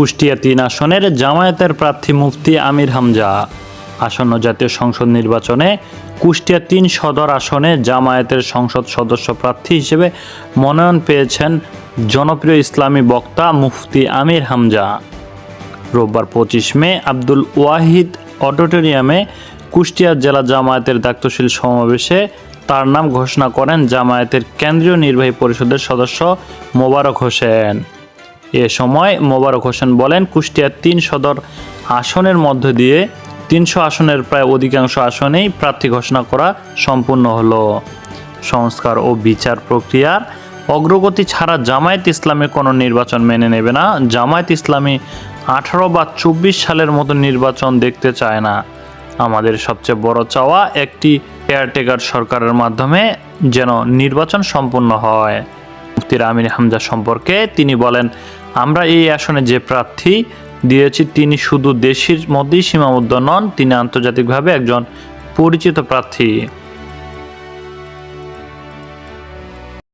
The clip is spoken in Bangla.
কুষ্টিয়া তিন আসনের জামায়াতের প্রার্থী মুফতি আমির হামজা। আসন্ন জাতীয় সংসদ নির্বাচনে কুষ্টিয়া তিন সদর আসনে জামায়াতের সংসদ সদস্য প্রার্থী হিসেবে মনোনয়ন পেয়েছেন জনপ্রিয় ইসলামী বক্তা মুফতি আমির হামজা। রোববার পঁচিশ মে আব্দুল ওয়াহিদ অডিটোরিয়ামে কুষ্টিয়া জেলা জামায়াতের দায়িত্বশীল সমাবেশে তার নাম ঘোষণা করেন জামায়াতের কেন্দ্রীয় নির্বাহী পরিষদের সদস্য মোবারক হোসেন। এ সময় মোবারক হোসেন বলেন, কুষ্টিয়ার তিন সদর আসনের মধ্য দিয়ে তিনশো আসনের প্রায় অধিকাংশ আসনেই প্রার্থী ঘোষণা করা সম্পূর্ণ হলো। সংস্কার ও বিচার প্রক্রিয়ার অগ্রগতি ছাড়া জামায়াত ইসলামী কোনো নির্বাচন মেনে নেবে না। জামায়াত ইসলামী আঠারো বা চব্বিশ সালের মতো নির্বাচন দেখতে চায় না। আমাদের সবচেয়ে বড় চাওয়া একটি কেয়ারটেকার সরকারের মাধ্যমে যেন নির্বাচন সম্পন্ন হয়। মুফতির আমির হামজা সম্পর্কে তিনি বলেন আমরা এই আসনে যে প্রার্থী দিয়েছি, তিনি শুধু দেশের মধ্যেই সীমাবদ্ধ নন, তিনি আন্তর্জাতিকভাবে একজন পরিচিত প্রার্থী।